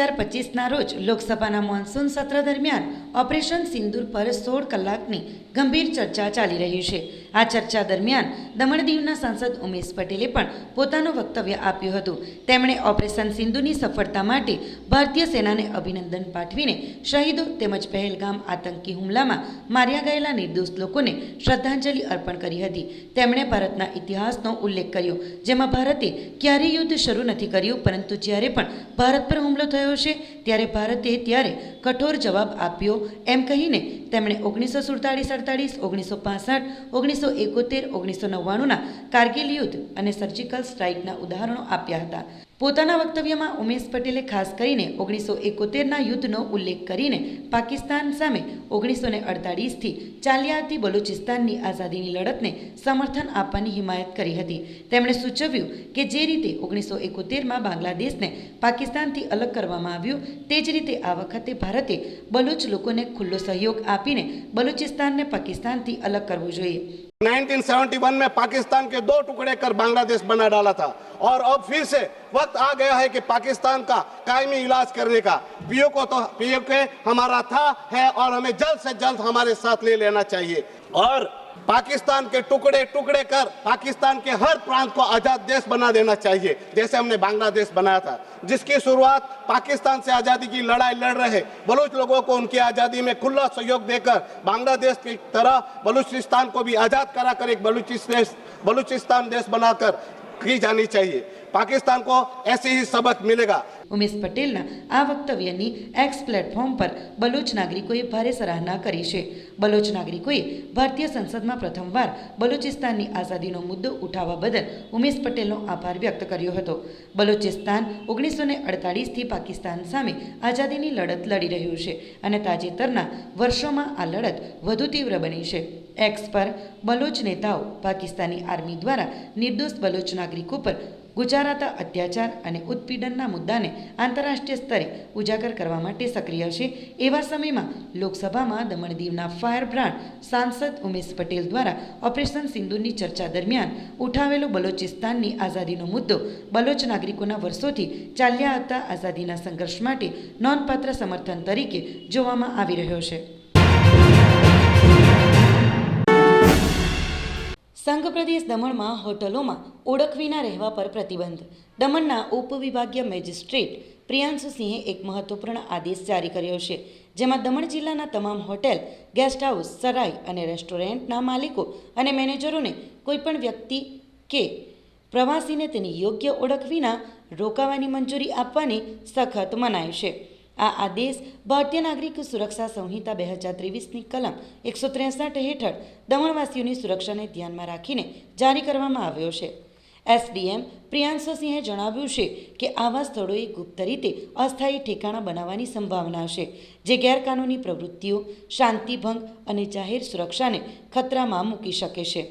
હજાર પચીસના રોજ લોકસભાના મોન્સૂન સત્ર દરમિયાન ઓપરેશન સિંદૂર પર સોળ કલાકની ગંભીર ચર્ચા ચાલી રહી છે. આ ચર્ચા દરમિયાન દમણ દીવના સાંસદ ઉમેશ પટેલે પણ પોતાનું વક્તવ્ય આપ્યું હતું. તેમણે ઓપરેશન સિંધુની સફળતા માટે ભારતીય સેનાને અભિનંદન પાઠવીને શહીદો તેમજ પહેલગામ આતંકી હુમલામાં માર્યા ગયેલા નિર્દોષ લોકોને શ્રદ્ધાંજલિ અર્પણ કરી હતી. તેમણે ભારતના ઇતિહાસનો ઉલ્લેખ કર્યો, જેમાં ભારતે ક્યારેય યુદ્ધ શરૂ નથી કર્યું, પરંતુ જ્યારે પણ ભારત પર હુમલો થયો છે, ત્યારે ભારતે ત્યારે કઠોર જવાબ આપ્યો, એમ કહીને તેમણે ઓગણીસો સુડતાળીસ, અડતાળીસ, ઓગણીસો પાસઠ, ઓગણીસો એકોતેર ઓગણીસો નવ્વાણુંના કારગિલ યુદ્ધ અને સર્જિકલ સ્ટ્રાઇકના ઉદાહરણો આપ્યા હતા. પોતાના વક્તવ્યમાં ઉમેશ પટેલે ખાસ કરીને ઓગણીસો એકોતેરના યુદ્ધનો ઉલ્લેખ કરીને પાકિસ્તાન સામે ઓગણીસો ને અડતાળીસથી ચાલ્યા આવતી બલુચિસ્તાનની આઝાદીની લડતને સમર્થન આપવાની હિમાયત કરી હતી. તેમણે સૂચવ્યું કે જે રીતે ઓગણીસો એકોતેરમાં બાંગ્લાદેશને પાકિસ્તાનથી અલગ કરવામાં આવ્યું, તે જ રીતે આ વખતે ભારતે બલુચ લોકોને ખુલ્લો સહયોગ આપીને બલુચિસ્તાનને પાકિસ્તાનથી અલગ કરવું જોઈએ. 1971 में पाकिस्तान के दो टुकड़े कर बांग्लादेश बना डाला था। और अब फिर से वक्त आ गया है कि पाकिस्तान का कायमी इलाज करने का। पीओ को तो पीओ के हमारा था, है और हमें जल्द से जल्द हमारे साथ ले लेना चाहिए। और पाकिस्तान के टुकड़े टुकड़े कर पाकिस्तान के हर प्रांत को आज़ाद देश बना देना चाहिए। जैसे हमने बांग्लादेश बनाया था, जिसकी शुरुआत पाकिस्तान से आज़ादी की लड़ाई लड़ रहे बलूच लोगों को उनकी आज़ादी में खुला सहयोग देकर बांग्लादेश की तरह बलूचिस्तान को भी आज़ाद करा कर एक बलूचिस्तान बलूचिस्तान देश बनाकर की जानी चाहिए। पाकिस्तान को ऐसे ही सबक मिलेगा। ઉમેશ પટેલના આ વક્તવ્યની એક્સ પ્લેટફોર્મ પર બલોચ નાગરિકોએ ભારે સરાહના કરી છે. બલોચ નાગરિકોએ ભારતીય સંસદમાં પ્રથમવાર બલુચિસ્તાનની આઝાદીનો મુદ્દો ઉઠાવવા બદલ ઉમેશ પટેલનો આભાર વ્યક્ત કર્યો હતો. બલુચિસ્તાન ઓગણીસો ને અડતાળીસથી પાકિસ્તાન સામે આઝાદીની લડત લડી રહ્યું છે અને તાજેતરના વર્ષોમાં આ લડત વધુ તીવ્ર બની છે. એક્સ પર બલોચ નેતાઓ પાકિસ્તાની આર્મી દ્વારા નિર્દોષ બલોચ નાગરિકો પર ગુજારાતા અત્યાચાર અને ઉત્પીડનના મુદ્દાને આંતરરાષ્ટ્રીય સ્તરે ઉજાગર કરવા માટે સક્રિય છે. એવા સમયમાં લોકસભામાં દમણ દીવના ફાયર બ્રાન્ડ સાંસદ ઉમેશ પટેલ દ્વારા ઓપરેશન સિંધુની ચર્ચા દરમિયાન ઉઠાવેલો બલોચિસ્તાનની આઝાદીનો મુદ્દો બલોચ નાગરિકોના વર્ષોથી ચાલ્યા આવતા આઝાદીના સંઘર્ષ માટે નોંધપાત્ર સમર્થન તરીકે જોવામાં આવી રહ્યો છે. સંઘ પ્રદેશ દમણમાં હોટલોમાં ઓળખ વિના રહેવા પર પ્રતિબંધ. દમણના ઉપવિભાગીય મેજિસ્ટ્રેટ પ્રિયાંશુ સિંહે એક મહત્વપૂર્ણ આદેશ જારી કર્યો છે, જેમાં દમણ જિલ્લાના તમામ હોટેલ ગેસ્ટ હાઉસ સરાય અને રેસ્ટોરન્ટના માલિકો અને મેનેજરોને કોઈપણ વ્યક્તિ કે પ્રવાસીને તેની યોગ્ય ઓળખ વિના રોકાવાની મંજૂરી આપવાની સખત મનાય છે. આ આદેશ ભારતીય નાગરિક સુરક્ષા સંહિતા બે હજાર ત્રેવીસની કલમ એકસો ત્રેસઠ હેઠળ દમણવાસીઓની સુરક્ષાને ધ્યાનમાં રાખીને જારી કરવામાં આવ્યો છે. એસડીએમ પ્રિયાંશુ સિંહે જણાવ્યું છે કે આવા સ્થળોએ ગુપ્ત રીતે અસ્થાયી ઠેકાણા બનાવવાની સંભાવના છે, જે ગેરકાનૂની પ્રવૃત્તિઓ શાંતિભંગ અને જાહેર સુરક્ષાને ખતરામાં મૂકી શકે છે.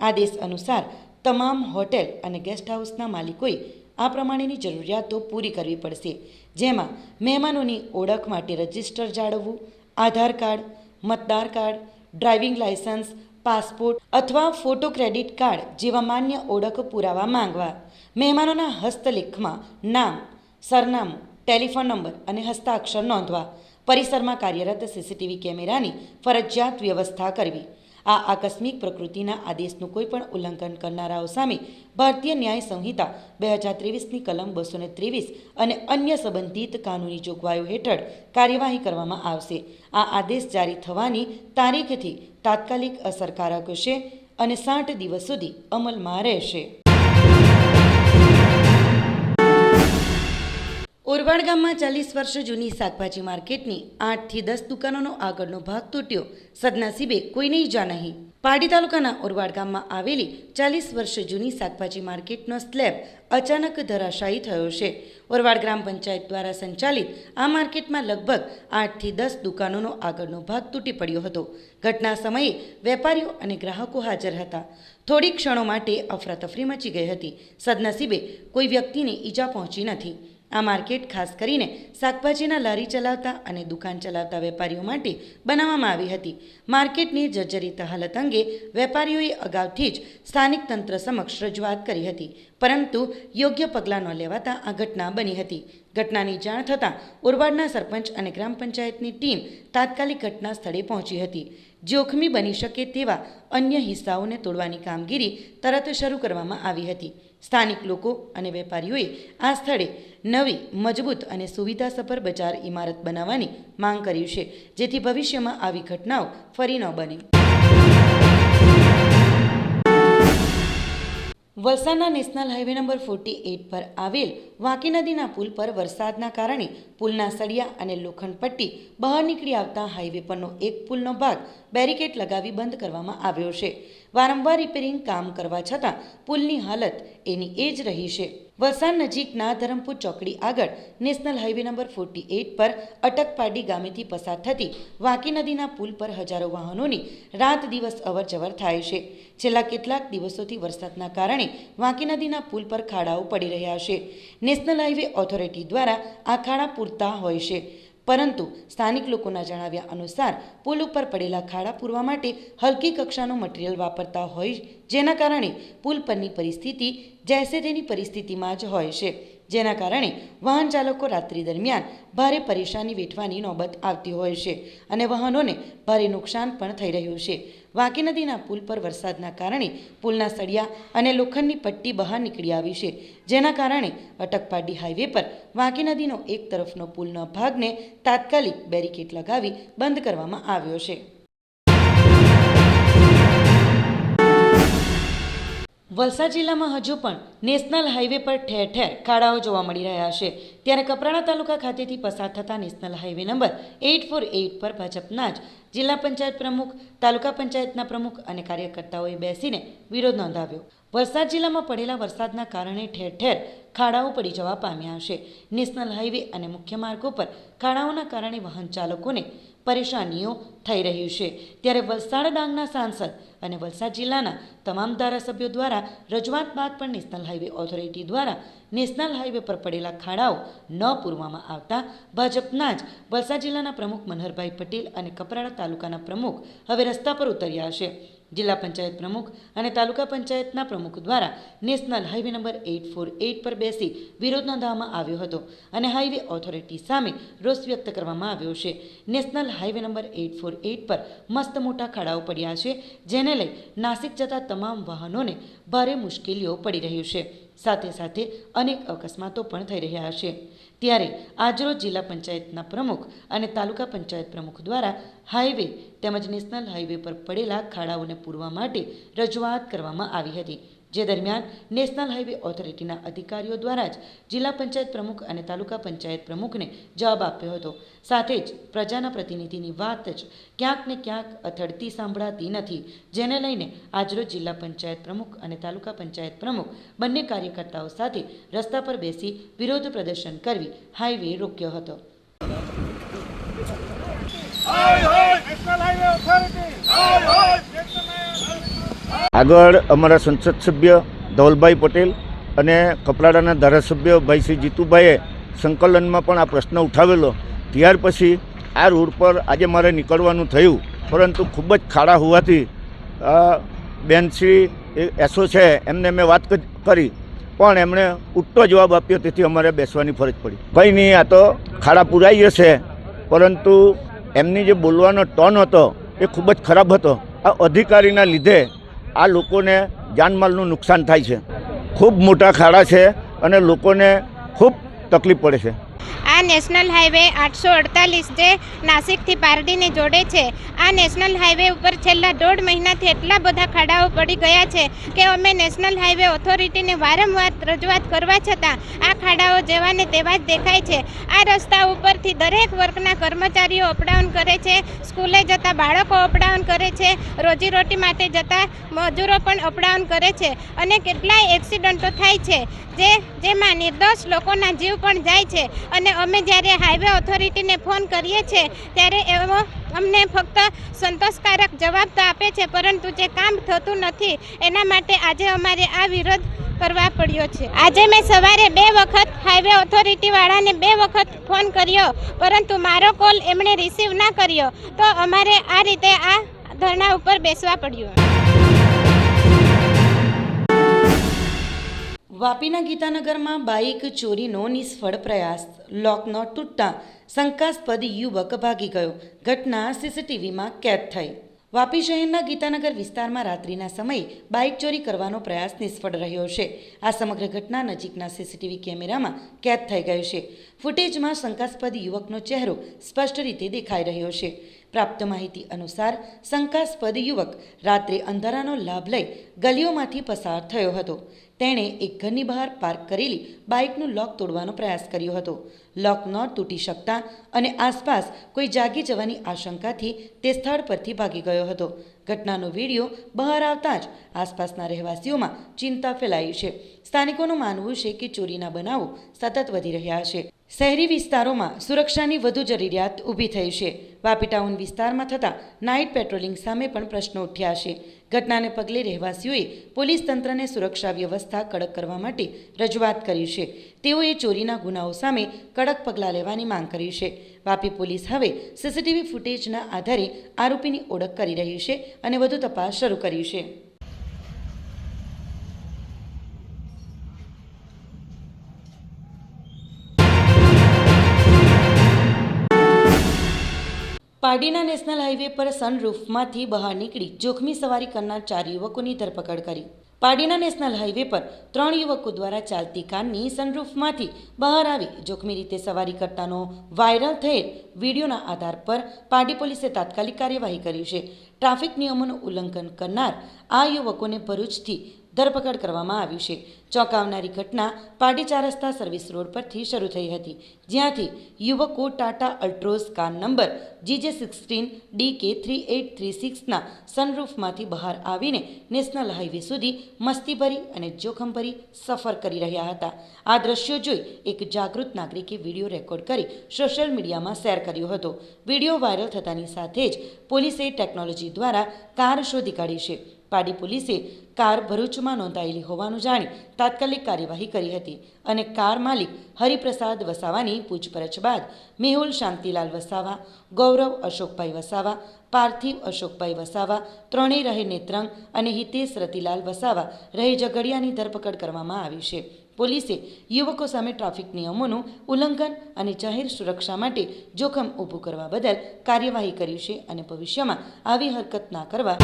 આદેશ અનુસાર તમામ હોટેલ અને ગેસ્ટ હાઉસના માલિકોએ આ પ્રમાણેની જરૂરિયાતો પૂરી કરવી પડશે. જેમાં મહેમાનોની ઓળખ માટે રજિસ્ટર જાળવવું, આધાર કાર્ડ, મતદાર કાર્ડ, ડ્રાઇવિંગ લાયસન્સ પાસપોર્ટ અથવા ફોટો ક્રેડિટ કાર્ડ જેવા માન્ય ઓળખ પુરાવા માંગવા. મહેમાનોના હસ્તલેખમાં નામ, સરનામું, ટેલિફોન નંબર અને હસ્તાક્ષર નોંધવા. પરિસરમાં કાર્યરત સીસીટીવી કેમેરાની ફરજિયાત વ્યવસ્થા કરવી. આ આકસ્મિક પ્રકૃતિના આદેશનું કોઈપણ ઉલ્લંઘન કરનારાઓ સામે ભારતીય ન્યાય સંહિતા બે હજાર ત્રેવીસની કલમ બસો ત્રેવીસ અને અન્ય સંબંધિત કાનૂની જોગવાઈઓ હેઠળ કાર્યવાહી કરવામાં આવશે. આ આદેશ જારી થવાની તારીખથી તાત્કાલિક અસરકારક છે અને સાઠ દિવસ સુધી અમલમાં રહેશે. ઓરવાડ ગામમાં ચાલીસ વર્ષ જૂની શાકભાજી માર્કેટની આઠથી દસ દુકાનોનો આગળનો ભાગ તૂટ્યો. સદનસીબે કોઈને ઈજા નહીં પાડી તાલુકાના ઓરવાડ ગામમાં આવેલી ચાલીસ વર્ષ જૂની શાકભાજી માર્કેટનો સ્લેબ અચાનક ધરાશાયી થયો છે. ઓરવાડ ગ્રામ પંચાયત દ્વારા સંચાલિત આ માર્કેટમાં લગભગ આઠથી દસ દુકાનોનો આગળનો ભાગ તૂટી પડ્યો હતો. ઘટના સમયે વેપારીઓ અને ગ્રાહકો હાજર હતા. થોડી ક્ષણો માટે અફરાતફરી મચી ગઈ હતી. સદનસીબે કોઈ વ્યક્તિને ઈજા પહોંચી નથી. આ માર્કેટ ખાસ કરીને શાકભાજીના લારી ચલાવતા અને દુકાન ચલાવતા વેપારીઓ માટે બનાવવામાં આવી હતી. માર્કેટની જર્જરિત હાલત અંગે વેપારીઓએ અગાઉથી જ સ્થાનિક તંત્ર સમક્ષ રજૂઆત કરી હતી, પરંતુ યોગ્ય પગલાં ન લેવાતા આ ઘટના બની હતી. ઘટનાની જાણ થતાં ઉરવાડના સરપંચ અને ગ્રામ પંચાયતની ટીમ તાત્કાલિક ઘટના સ્થળે પહોંચી હતી. જોખમી બની શકે તેવા અન્ય હિસ્સાઓને તોડવાની કામગીરી તરત શરૂ કરવામાં આવી હતી. સ્થાનિક લોકો અને વેપારીઓએ આ સ્થળે નવી, મજબૂત અને સુવિધાસભર બજાર ઇમારત બનાવવાની માંગ કરી છે, જેથી ભવિષ્યમાં આવી ઘટનાઓ ફરી ન બને. વલસાડના national highway number forty eight પર આવેલ વાંકી નદીના પુલ પર વરસાદના કારણે પુલના સળિયા અને લોખંડ પટ્ટી બહાર નીકળી આવતા હાઈવે પરનો એક પુલનો ભાગ બેરિકેડ લગાવી બંધ કરવામાં આવ્યો છે. વારંવાર રિપેરિંગ કામ કરવા છતાં પુલની હાલત એની એ જ રહી છે. વલસાડ નજીકના ધરમપુર ચોકડી આગળ national highway number forty eight પર અટકપાડી ગામેથી પસાર થતી વાંકી નદીના પુલ પર હજારો વાહનોની રાત દિવસ અવરજવર થાય છે. છેલ્લા કેટલાક દિવસોથી વરસાદના કારણે વાંકી નદીના પુલ પર ખાડાઓ પડી રહ્યા છે. નેશનલ હાઈવે ઓથોરિટી દ્વારા આ ખાડા પૂરતા હોય છે. પરંતુ સ્થાનિક લોકોના જણાવ્યા અનુસાર, પુલ ઉપર પડેલા ખાડા પૂરવા માટે હલકી કક્ષાનું મટીરિયલ વાપરતા હોય જેના કારણે પુલ પરની પરિસ્થિતિ જૈસે તેની પરિસ્થિતિમાં જ હોય છે. જેના કારણે વાહન ચાલકો રાત્રિ દરમિયાન ભારે પરેશાની વેઠવાની નોબત આવતી હોય છે અને વાહનોને ભારે નુકસાન પણ થઈ રહ્યું છે. વાંકી નદીના પુલ પર વરસાદના કારણે પુલના સળિયા અને લોખંડની પટ્ટી બહાર નીકળી આવી છે. જેના કારણે અટકપાડી હાઈવે પર વાંકી નદીનો એક તરફનો પુલનો ભાગને તાત્કાલિક બેરિકેડ લગાવી બંધ કરવામાં આવ્યો છે. વલસાડ જિલ્લામાં હજુ પણ નેશનલ હાઈવે પર ઠેર ઠેર ખાડાઓ જોવા મળી રહ્યા છે. ત્યારે કપરાણા તાલુકા ખાતેથી પસાર થતા national highway number eight four eight પર ભાજપના જ જિલ્લા પંચાયત પ્રમુખ, તાલુકા પંચાયતના પ્રમુખ અને કાર્યકર્તાઓએ બેસીને વિરોધ નોંધાવ્યો. વલસાડ જિલ્લામાં પડેલા વરસાદના કારણે ઠેર ઠેર ખાડાઓ પડી જવા પામ્યા છે. નેશનલ હાઈવે અને મુખ્ય માર્ગો પર ખાડાઓના કારણે વાહન ચાલકોને પરેશાનીઓ થઈ રહ્યું છે. ત્યારે વલસાડ ડાંગના સાંસદ અને વલસાડ જિલ્લાના તમામ ધારાસભ્યો દ્વારા રજૂઆત બાદ પણ નેશનલ હાઈવે ઓથોરિટી દ્વારા નેશનલ હાઈવે પર પડેલા ખાડાઓ ન પૂરવામાં આવતા ભાજપના જ વલસાડ જિલ્લાના પ્રમુખ મનહરભાઈ પટેલ અને કપરાડા તાલુકાના પ્રમુખ હવે રસ્તા પર ઉતર્યા છે જિલ્લા પંચાયત પ્રમુખ અને તાલુકા પંચાયતના પ્રમુખ દ્વારા national highway number eight four eight પર બેસી વિરોધ નોંધવામાં આવ્યો હતો અને હાઈવે ઓથોરિટી સામે રોષ વ્યક્ત કરવામાં આવ્યો છે. National highway number eight four eight પર મસ્ત મોટા ખાડાઓ પડ્યા છે, જેને લઈ નાસિક જતા તમામ વાહનોને ભારે મુશ્કેલીઓ પડી રહ્યું છે. સાથે સાથે અનેક અકસ્માતો પણ થઈ રહ્યા છે. ત્યારે આજરોજ જિલ્લા પંચાયતના પ્રમુખ અને તાલુકા પંચાયત પ્રમુખ દ્વારા હાઈવે તેમજ નેશનલ હાઈવે પર પડેલા ખાડાઓને પૂરવા માટે રજૂઆત કરવામાં આવી હતી. જે દરમિયાન નેશનલ હાઈવે ઓથોરિટીના અધિકારીઓ દ્વારા જ જિલ્લા પંચાયત પ્રમુખ અને તાલુકા પંચાયત પ્રમુખને જવાબ આપ્યો હતો. સાથે જ પ્રજાના પ્રતિનિધિની વાત જ ક્યાંક ને ક્યાંક અથડતી સાંભળાતી નથી, જેને લઈને આજરોજ જિલ્લા પંચાયત પ્રમુખ અને તાલુકા પંચાયત પ્રમુખ બંને કાર્યકર્તાઓ સાથે રસ્તા પર બેસી વિરોધ પ્રદર્શન કરવી હાઈવે રોક્યો હતો. National highway authority! આગળ અમારા સંસદ સભ્ય ધવલભાઈ પટેલ અને કપરાડાના ધારાસભ્ય ભાઈ શ્રી જીતુભાઈએ સંકલનમાં પણ આ પ્રશ્ન ઉઠાવેલો. ત્યાર પછી આ રોડ પર આજે મારે નીકળવાનું થયું, પરંતુ ખૂબ જ ખાડા હોવાથી બેનશ્રી એસો છે, એમને મેં વાત કરી, પણ એમણે ઉઠ્ઠો જવાબ આપ્યો, તેથી અમારે બેસવાની ફરજ પડી. કંઈ નહીં આ તો ખાડા પુરાઈ જશે, પરંતુ એમની જે બોલવાનો ટોન હતો, એ ખૂબ જ ખરાબ હતો. આ અધિકારીના લીધે આ લોકોને જાનમાલનું નુકસાન થાય છે. ખૂબ મોટા ખાડા છે અને લોકોને ખૂબ તકલીફ પડે છે. આ નેશનલ હાઈવે આઠસો અડતાલીસ જે નાસિકથી પારડીને જોડે છે. આ નેશનલ હાઈવે ઉપર છેલ્લા દોઢ મહિનાથી એટલા બધા ખાડાઓ પડી ગયા છે કે અમે નેશનલ હાઈવે ઓથોરિટીને વારંવાર રજૂઆત કરવા છતાં આ ખાડાઓ જેવા ને તેવા જ દેખાય છે. આ રસ્તા ઉપરથી દરેક વર્ગના કર્મચારીઓ અપડાઉન કરે છે, સ્કૂલે જતા બાળકો અપડાઉન કરે છે, રોજીરોટી માટે જતા મજૂરો પણ અપડાઉન કરે છે અને કેટલાય એક્સિડન્ટો થાય છે. જે, જેમાં નિર્દોષ લોકોના જીવ પણ જાય છે અને અમે જ્યારે હાઈવે ઓથોરિટીને ફોન કરીએ છીએ, ત્યારે એવો અમને ફક્ત સંતોષકારક જવાબ તો આપે છે, પરંતુ જે કામ થતું નથી, એના માટે આજે અમારે આ વિરોધ કરવા પડ્યો છે. આજે મેં સવારે બે વખત હાઈવે ઓથોરિટીવાળાને બે વખત ફોન કર્યો, પરંતુ મારો કોલ એમણે રિસીવ ના કર્યો, તો અમારે આ રીતે આ ધરણા ઉપર બેસવા પડ્યું. વાપીના ગીતાનગરમાં બાઇક ચોરીનો નિષ્ફળ પ્રયાસ. લોક ન તૂટતા શંકાસ્પદ યુવક ભાગી ગયો. ઘટના સીસીટીવીમાં કેદ થઈ. વાપી શહેરના ગીતાનગર વિસ્તારમાં રાત્રિના સમયે બાઇક ચોરી કરવાનો પ્રયાસ નિષ્ફળ રહ્યો છે. આ સમગ્ર ઘટના નજીકના સીસીટીવી કેમેરામાં કેદ થઈ ગયો છે. ફૂટેજમાં શંકાસ્પદ યુવકનો ચહેરો સ્પષ્ટ રીતે દેખાઈ રહ્યો છે. પ્રાપ્ત માહિતી અનુસાર શંકાસ્પદ યુવક રાત્રે અંધારાનો લાભ લઈ ગલીઓમાંથી પસાર થયો હતો. તેણે એક ઘરની બહાર પાર્ક કરેલી બાઇકનું લોક તોડવાનો પ્રયાસ કર્યો હતો. લોક ન તૂટી શકતા અને આસપાસ કોઈ જાગી જવાની આશંકાથી તે સ્થળ પરથી ભાગી ગયો હતો. ઘટનાનો વીડિયો બહાર આવતા જ આસપાસના રહેવાસીઓમાં ચિંતા ફેલાઈ છે. સ્થાનિકોનું માનવું છે કે ચોરીના બનાવો સતત વધી રહ્યા છે. શહેરી વિસ્તારોમાં સુરક્ષાની વધુ જરૂરિયાત ઊભી થઈ છે. વાપી ટાઉન વિસ્તારમાં થતા નાઇટ પેટ્રોલિંગ સામે પણ પ્રશ્નો ઉઠ્યા છે. ઘટનાને પગલે રહેવાસીઓએ પોલીસ તંત્રને સુરક્ષા વ્યવસ્થા કડક કરવા માટે રજૂઆત કરી છે. તેઓએ ચોરીના ગુનાઓ સામે કડક પગલાં લેવાની માંગ કરી છે. વાપી પોલીસ હવે સીસીટીવી ફૂટેજના આધારે આરોપીની ઓળખ કરી રહી છે અને વધુ તપાસ શરૂ કરી છે. પારડીના નેશનલ હાઈવે પર સનરૂફમાંથી બહાર નીકળી જોખમી સવારી કરનાર ચાર યુવકોની ધરપકડ કરી. પારડીના નેશનલ હાઈવે પર ત્રણ યુવકો દ્વારા ચાલતી કારની સનરૂફમાંથી બહાર આવી જોખમી રીતે સવારી કરતાનો વાયરલ થયેલ વિડીયોના આધાર પર પારડી પોલીસે તાત્કાલિક કાર્યવાહી કરી છે. ટ્રાફિક નિયમોનું ઉલ્લંઘન કરનાર આ યુવકોને ભરૂચથી ધરપકડ કરવામાં આવી છે. ચોંકાવનારી ઘટના પાડી રસ્તા સર્વિસ રોડ પરથી શરૂ થઈ હતી. જ્યાંથી યુવકો Tata Altroz car number GJ sixteen D K three eight three સિક્સના સનરૂફમાંથી બહાર આવીને નેશનલ હાઈવે સુધી મસ્તીભરી અને જોખમભરી સફર કરી રહ્યા હતા. આ દ્રશ્યો જોઈ એક જાગૃત નાગરિકે વીડિયો રેકોર્ડ કરી સોશિયલ મીડિયામાં શેર કર્યો હતો. વીડિયો વાયરલ થતાની સાથે જ પોલીસે ટેકનોલોજી દ્વારા કાર શોધી કાઢી છે. પાડી પોલીસે કાર ભરૂચમાં નોંધાયેલી હોવાનું જાણી તાત્કાલિક કાર્યવાહી કરી હતી અને કાર માલિક હરિપ્રસાદ વસાવાની પૂછપરછ બાદ મેહુલ શાંતિલાલ વસાવા, ગૌરવ અશોકભાઈ વસાવા, પાર્થિવ અશોકભાઈ વસાવા, ત્રણેય રહે નેત્રંગ અને હિતેશ રતિલાલ વસાવા રહે ઝઘડિયાની ધરપકડ કરવામાં આવી છે. પોલીસે યુવકો સામે ટ્રાફિક નિયમોનું ઉલ્લંઘન અને જાહેર સુરક્ષા માટે જોખમ ઊભું કરવા બદલ કાર્યવાહી કરી છે અને ભવિષ્યમાં આવી હરકત ના કરવા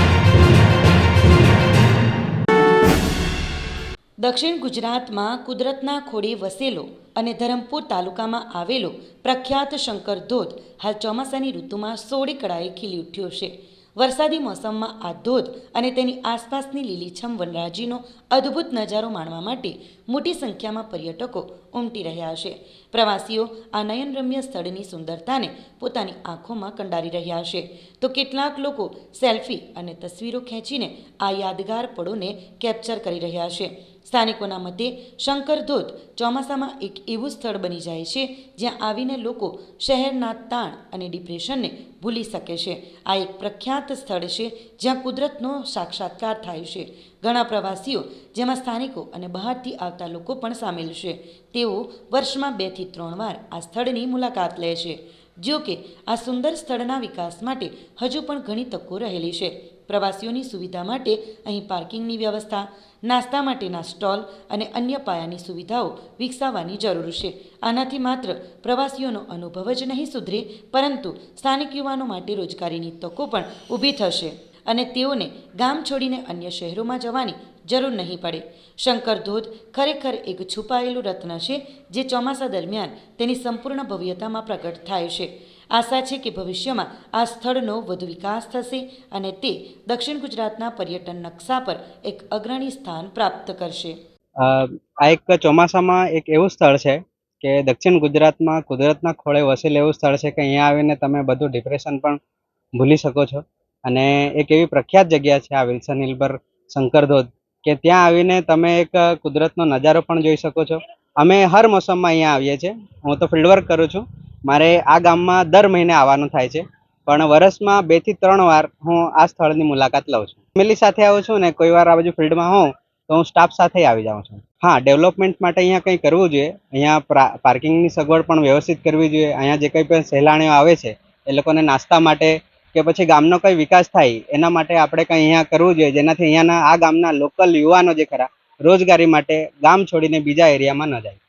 દક્ષિણ ગુજરાતમાં કુદરતના ખોળે વસેલો અને ધરમપુર તાલુકામાં આવેલો પ્રખ્યાત શંકર ધોધ હાલ ચોમાસાની ઋતુમાં સોળે કળાએ ખીલી ઉઠ્યો છે. વરસાદી મોસમમાં આ ધોધ અને તેની આસપાસની લીલીછમ વનરાજીનો અદ્ભુત નજારો માણવા માટે મોટી સંખ્યામાં પર્યટકો ઉમટી રહ્યા છે. પ્રવાસીઓ આ નયનરમ્ય સ્થળની સુંદરતાને પોતાની આંખોમાં કંડારી રહ્યા છે. તો કેટલાક લોકો સેલ્ફી અને તસવીરો ખેંચીને આ યાદગાર પળોને કેપ્ચર કરી રહ્યા છે. સ્થાનિકોના મતે શંકર ધોધ ચોમાસામાં એક એવું સ્થળ બની જાય છે જ્યાં આવીને લોકો શહેરના તાણ અને ડિપ્રેશનને ભૂલી શકે છે. આ એક પ્રખ્યાત સ્થળ છે જ્યાં કુદરતનો સાક્ષાત્કાર થાય છે. ઘણા પ્રવાસીઓ, જેમાં સ્થાનિકો અને બહારથી આવતા લોકો પણ સામેલ છે. તેઓ વર્ષમાં બેથી ત્રણ વાર આ સ્થળની મુલાકાત લે છે. જો કે આ સુંદર સ્થળના વિકાસ માટે હજુ પણ ઘણી તકો રહેલી છે. પ્રવાસીઓની સુવિધા માટે અહીં પાર્કિંગની વ્યવસ્થા, નાસ્તા માટેના સ્ટોલ અને અન્ય પાયાની સુવિધાઓ વિકસાવવાની જરૂર છે. આનાથી માત્ર પ્રવાસીઓનો અનુભવ જ નહીં સુધરે, પરંતુ સ્થાનિક યુવાનો માટે રોજગારીની તકો પણ ઊભી થશે અને તેઓને ગામ છોડીને અન્ય શહેરોમાં જવાની જરૂર નહીં પડે. શંકર ધોધ ખરેખર એક છુપાયેલું રત્ન છે, જે ચોમાસા દરમિયાન તેની સંપૂર્ણ ભવ્યતામાં પ્રગટ થાય છે. આશા છે કે ભવિષ્યમાં આ સ્થળનો વધુ વિકાસ થશે અને તે દક્ષિણ ગુજરાતના પર્યટન નકશા પર એક અગ્રણી સ્થાન પ્રાપ્ત કરશે. આ એક ચોમાસામાં એક એવું સ્થળ છે કે દક્ષિણ ગુજરાતમાં કુદરતના ખોળે વસેલ એવું સ્થળ છે કે અહીંયા આવીને તમે બધું ડિપ્રેશન પણ ભૂલી શકો છો. અને એક એવી પ્રખ્યાત જગ્યા છે આ વિલ્સન હિલ પર શંકર ધોધ કે ત્યાં આવીને તમે એક કુદરતનો નજારો પણ જોઈ શકો છો. અમે હર મોસમમાં અહીંયા આવીએ છીએ. હું તો ફિલ્ડવર્ક કરું છું. મારે આ ગામમાં દર મહિને આવવાનું થાય છે. પણ વર્ષમાં બેથી ત્રણ વાર હું આ સ્થળની મુલાકાત લઉં છું. ફેમિલી સાથે આવું છું ને કોઈ વાર આ બાજુ ફિલ્ડમાં હોઉં, તો હું સ્ટાફ સાથે આવી જાઉં છું. હા, ડેવલપમેન્ટ માટે અહીંયા કંઈ કરવું જોઈએ? અહીંયા પ્રા- પાર્કિંગની સગવડ પણ વ્યવસ્થિત કરવી જોઈએ? અહીંયા જે કંઈ પણ સહેલાણીઓ આવે છે, એ લોકોને નાસ્તા માટે કે પછી ગામનો કંઈ વિકાસ થાય, એના માટે આપણે કંઈ અહીંયા કરવું જોઈએ? જેનાથી અહીંયાના આ ગામના લોકલ યુવાનો જે ખરા, રોજગારી માટે ગામ છોડીને બીજા એરિયામાં ન જાય.